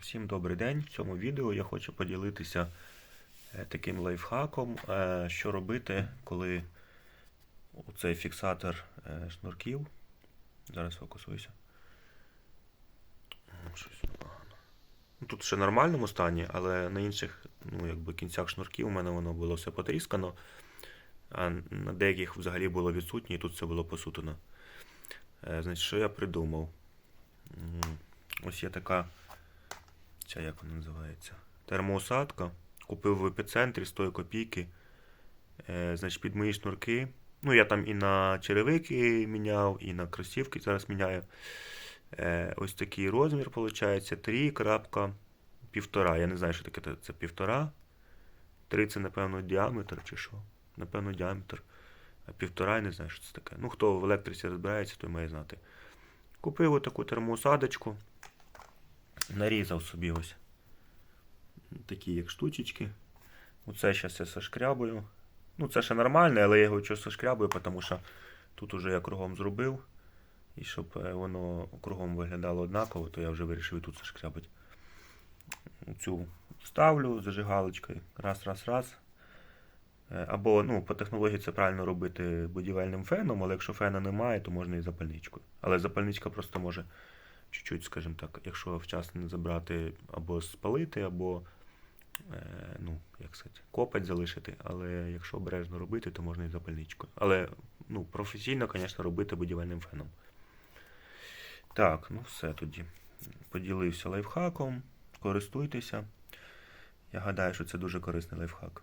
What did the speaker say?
Всім добрий день. В цьому відео я хочу поділитися е, таким лайфхаком, е, що робити, коли цей фіксатор е, шнурків. Зараз фокусуюся. Щось погано. Ну, Тут ще в нормальному стані, але на інших ну, якби, кінцях шнурків у мене воно було все потріскано, а на деяких взагалі було відсутнє, і тут все було посутано. Е, Значить, що я придумав? Ось є така, ця як вона називається? Термоусадка. Купив в епіцентрі 100 копійки. Е, значить, під мої шнурки. Ну, я там і на черевики міняв, і на кросівки зараз міняю. Е, ось такий розмір, виходить, 3.1,5. Я не знаю, що таке це півтора. 3 це, напевно, діаметр чи що. Напевно, діаметр. А півтора я не знаю, що це таке. Ну, хто в електриці розбирається, той має знати. Купив отаку термоусадочку. Нарізав собі ось такі як штучечки. Оце зараз я сошкрябую. Ну, це ще нормальне, але я його чого сошкрябую, тому що тут уже я кругом зробив. І щоб е, воно кругом виглядало однаково, то я вже вирішив і тут сошкрябати. Цю ставлю зажигалочкою. Раз, раз, раз. Е, Або ну, по технології це правильно робити будівельним феном, але якщо фена немає, то можна і запальничкою. Але запальничка просто може чуть-чуть, скажімо так, якщо вчасно не забрати, або спалити, або е, ну, як сказати, копать залишити. Але якщо обережно робити, то можна і запальничкою. Але ну, професійно, звісно, робити будівельним феном. Так, ну все тоді. Поділився лайфхаком. Користуйтеся. Я гадаю, що це дуже корисний лайфхак.